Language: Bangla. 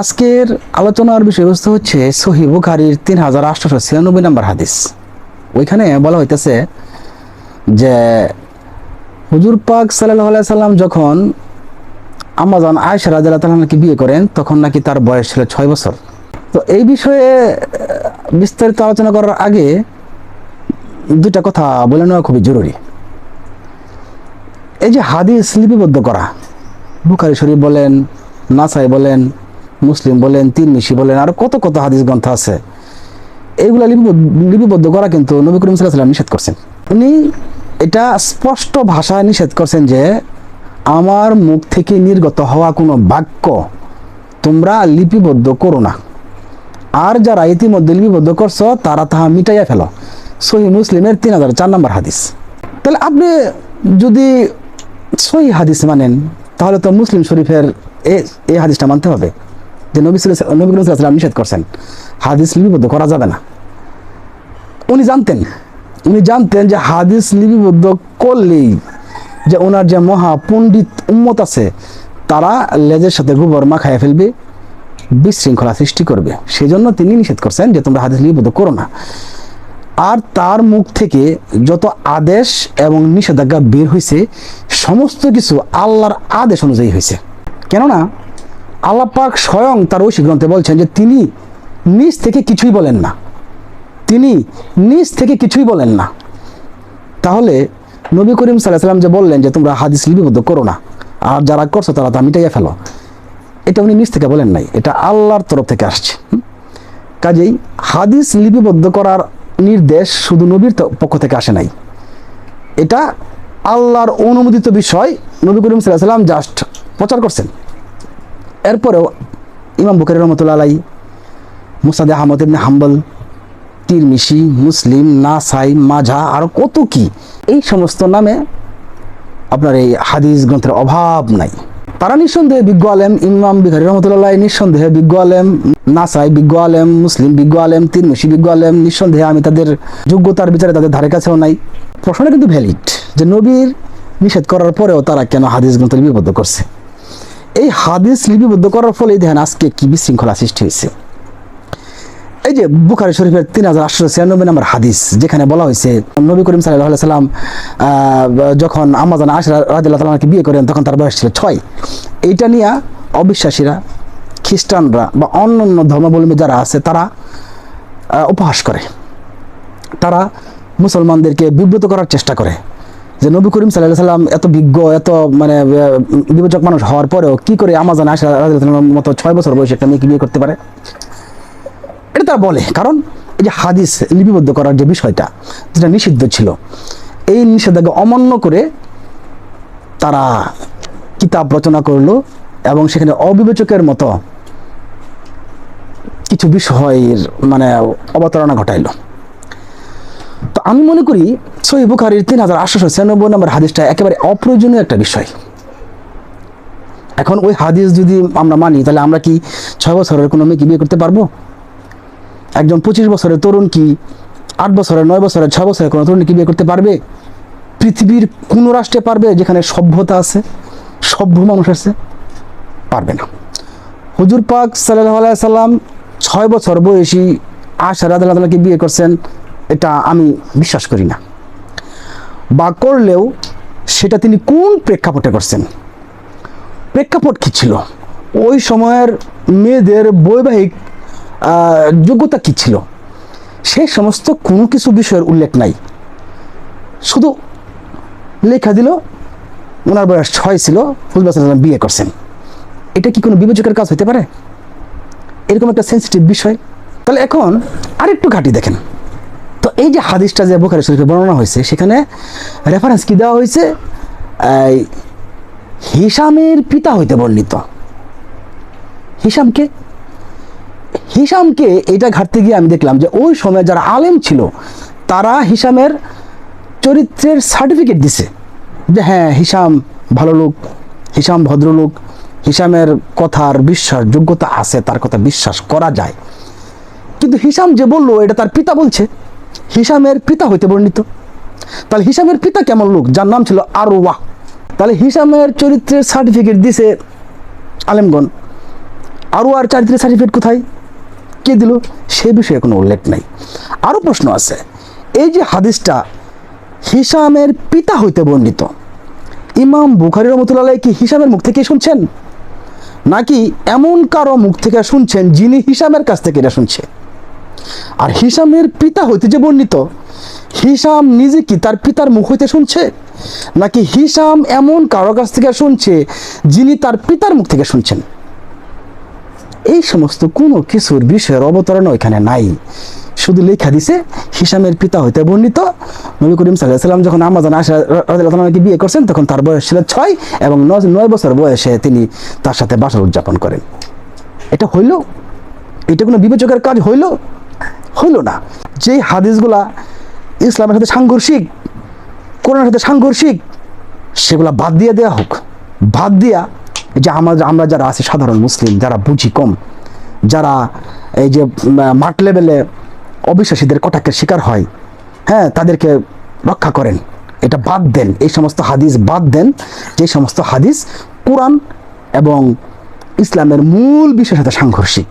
আজকের আলোচনার বিষয়বস্তু হচ্ছে সহি বুখারির তিন হাজার আটশোশো ছিয়ানব্বই নম্বর হাদিস। ওইখানে বলা হইতেছে যে হুজুর পাক সাল্লাহ সাল্লাম যখন আমাজন আয়সা রাজা তালাকে বিয়ে করেন, তখন নাকি তার বয়স ছিল ছয় বছর। তো এই বিষয়ে বিস্তারিত আলোচনা করার আগে দুটা কথা বলে নেওয়া খুবই জরুরি। এই যে হাদিস লিপিবদ্ধ করা, বুখারি শরীফ বলেন, নাসাই বলেন মুসলিম বলেন, তিরমিশি বলেন, আর কত কত হাদিস গ্রন্থ আছে। এইগুলা লিপিবদ্ধ- করা কিন্তু নবী করিম সাল্লাহ নিষেধ করছেন। উনি এটা স্পষ্ট ভাষায় নিষেধ করছেন যে, আমার মুখ থেকে নির্গত হওয়া কোনো বাক্য তোমরা লিপিবদ্ধ করো না। আর যারা ইতিমধ্যে লিপিবদ্ধ করছ, তারা তাহা মিটাইয়া ফেলো। সহি মুসলিমের তিন হাজার চার নম্বর হাদিস। তাহলে আপনি যদি সহি হাদিস মানেন, তাহলে তো মুসলিম শরীফের এ এই হাদিসটা মানতে হবে। যে নবী নবী করিম সাল্লাল্লাহু নিষেধ করছেন। হাদিস লিপিবদ্ধ করা যাবে না। উনি জানতেন উনি জানতেন যে হাদিস লিপিবদ্ধ করলেই যে ওনার যে মহা পণ্ডিত উম্মত আছে, তারা লেজের সাথে গোবর মাখায় ফেলবে, বিশৃঙ্খলা সৃষ্টি করবে। সেই জন্য তিনি নিষেধ করছেন যে তোমরা হাদিস লিপিবদ্ধ করো না। আর তার মুখ থেকে যত আদেশ এবং নিষেধাজ্ঞা বের হয়েছে সমস্ত কিছু আল্লাহর আদেশ অনুযায়ী হয়েছে কেননা আল্লাহ পাক স্বয়ং তার ঐশী গ্রন্থে বলছেন যে তিনি নিজ থেকে কিছুই বলেন না। তিনি নিজ থেকে কিছুই বলেন না। তাহলে নবী করিম সাল্লাহ সাল্লাম যে বললেন যে তোমরা হাদিস লিপিবদ্ধ করো না, আর যারা করছ তারা তা মিটাইয়া ফেলো। এটা উনি নিজ থেকে বলেন নাই, এটা আল্লাহর তরফ থেকে আসছে। কাজেই হাদিস লিপিবদ্ধ করার নির্দেশ শুধু নবীর পক্ষ থেকে আসে নাই। এটা আল্লাহর অনুমোদিত বিষয়, নবী করিম সাল্লাহ সাল্লাম জাস্ট প্রচার করছেন। এরপরেও ইমাম বুখারি রহমতুল্লাহ আলাই মুসাদে আহমদ ইবনে হাম্বল, তিরমিশি, মুসলিম, নাসাই মাঝা আর কত কি, এই সমস্ত নামে আপনার এই হাদিস গ্রন্থের অভাব নাই। তারা নিঃসন্দেহে বিজ্ঞ আলেম, ইমাম বিহারি রহমতুল্লাহ নিঃসন্দেহে বিজ্ঞ আলেম, নাসাই বিজ্ঞ আলেম, মুসলিম বিজ্ঞ আলেম, তিরমিশি বিজ্ঞ আলেম, নিঃসন্দেহে আমি তাদের যোগ্যতার বিচারে তাদের ধারে কাছেও নাই। প্রশ্নটা কিন্তু ভ্যালিড যে নবীর নিষেধ করার পরেও তারা কেন হাদিস গ্রন্থ লিপিবদ্ধ করছে? এই হাদিস লিপিবদ্ধ করার ফলে দেখেন আজকে কি বিশৃঙ্খলা সৃষ্টি হয়েছে। এই যে বুখারি শরীফের তিন হাজার আটশো ছিয়ানব্বই নম্বর হাদিস, যেখানে বলা হয়েছে, নবী করিম সাল্লাহ সাল্লাম যখন আমাজান আশরা রাজিল্লাহ তালাকে বিয়ে করেন, তখন তার বয়স ছিল ছয়। এইটা নিয়ে অবিশ্বাসীরা, খ্রিস্টানরা বা অন্য অন্য ধর্মাবলম্বী যারা আছে, তারা উপহাস করে। তারা মুসলমানদেরকে বিব্রত করার চেষ্টা করে। যে নবী করিম সাল্লাহ সাল্লাম এত বিজ্ঞ, এত মানে বিবেচক মানুষ হওয়ার পরেও কি করে আমাজন আশা মতো ছয় বছর বয়সে একটা মেয়েকে বিয়ে করতে পারে? এটা তারা বলে। কারণ এই যে হাদিস লিপিবদ্ধ করার যে বিষয়টা, যেটা নিষিদ্ধ ছিল, এই নিষেধাজ্ঞা অমান্য করে তারা কিতাব রচনা করল এবং সেখানে অবিবেচকের মতো কিছু বিষয়ের মানে অবতারণা ঘটাইলো। আমি মনে করি সহি বুখারির তিন হাজার আটশোশো ছিয়ানব্বই নম্বর হাদিসটা একেবারে অপ্রয়োজনীয় একটা বিষয়। এখন ওই হাদিস যদি আমরা মানি, তাহলে আমরা কি ছয় বছরের কোনো মেয়েকে বিয়ে করতে পারব? একজন পঁচিশ বছরের তরুণ কি আট বছরের, নয় বছরের, ছয় বছরের কোনো তরুণ কি বিয়ে করতে পারবে? পৃথিবীর কোনো রাষ্ট্রে পারবে যেখানে সভ্যতা আছে, সভ্য মানুষ আছে? পারবে না। হুজুর পাক সাল্লাহ সাল্লাম ছয় বছর বয়সী আশা রাদাকে বিয়ে করছেন। এটা আমি বিশ্বাস করি না। বা করলেও সেটা তিনি কোন প্রেক্ষাপটে করছেন? প্রেক্ষাপট কী ছিল? ওই সময়ের মেয়েদের বৈবাহিক যোগ্যতা কী ছিল? সেই সমস্ত কোনো কিছু বিষয়ের উল্লেখ নাই। শুধু লেখা দিল, ওনার বয়স ছয় ছিল সাল্লাম বিয়ে করছেন। এটা কি কোনো বিবেচকের কাজ হতে পারে? এরকম একটা সেন্সিটিভ বিষয়। তাহলে এখন আরেকটু ঘাটি দেখেন। তো এই যে হাদিসটা যে বোখারি শরীফে বর্ণনা হয়েছে, সেখানে রেফারেন্স কি দেওয়া হয়েছে? হিসামের পিতা হইতে বর্ণিত। হিসামকে হিসামকে এটা ঘাটতে গিয়ে আমি দেখলাম যে ওই সময় যারা আলেম ছিল, তারা হিসামের চরিত্রের সার্টিফিকেট দিছে। যে হ্যাঁ হিসাম ভালো লোক হিসাম ভদ্রলোক হিসামের কথার বিশ্বাস, যোগ্যতা আছে, তার কথা বিশ্বাস করা যায়। কিন্তু হিসাম যে বলল, এটা তার পিতা বলছে। হিসামের পিতা হইতে বর্ণিত। তাহলে হিসামের পিতা কেমন লোক? যার নাম ছিল আরওয়াহ তাহলে হিসামের চরিত্রের সার্টিফিকেট দিছে আলেমগণ। আরও আর চারিত্রিক সার্টিফিকেট কোথায়? কে দিল? সে বিষয়ে কোনো উল্লেখ নাই। আরও প্রশ্ন আছে। এই যে হাদিসটা হিসামের পিতা হইতে বর্ণিত, ইমাম বুখারি রহমতুল্লাহ কি হিসামের মুখ থেকে শুনছেন? নাকি এমন কারও মুখ থেকে শুনছেন যিনি হিসামের কাছ থেকে এটা শুনছে? আর হিসামের পিতা হইতে যে বর্ণিত হিসাম নিজে কি তার পিতার মুখ হইতে শুনছে? নাকি হিসাম এমন কারও কাছ থেকে শুনছে যিনি তার পিতার মুখ থেকে শুনছেন? এই সমস্ত কোনো কিছুর বিষয়ের অবতারণ এখানে নাই। শুধু লেখা দিছে হিসামের পিতা হইতে বর্ণিত, নবী করিম সাল্লাম যখন আমাজন আশা রাদিয়াল্লাহু বিয়ে করছেন, তখন তার বয়স ছিল ছয় এবং নয় বছর বয়সে তিনি তার সাথে বাসর উদযাপন করেন। এটা হইল? এটা কোনো বিবেচকের কাজ হইল? হইল না। যে হাদিসগুলা ইসলামের সাথে সাংঘর্ষিক, কোরআনের সাথে সাংঘর্ষিক, সেগুলা বাদ দিয়ে দেওয়া হোক। বাদ দিয়া যে আমরা আমরা যারা আছি সাধারণ মুসলিম, যারা বুঝি কম, যারা এই যে মাঠ লেভেলে অবিশ্বাসীদের কটাকের শিকার হয় হ্যাঁ তাদেরকে রক্ষা করেন। এটা বাদ দেন। এই সমস্ত হাদিস বাদ দেন। যে সমস্ত হাদিস কোরআন এবং ইসলামের মূল বিষয়ের সাথে সাংঘর্ষিক।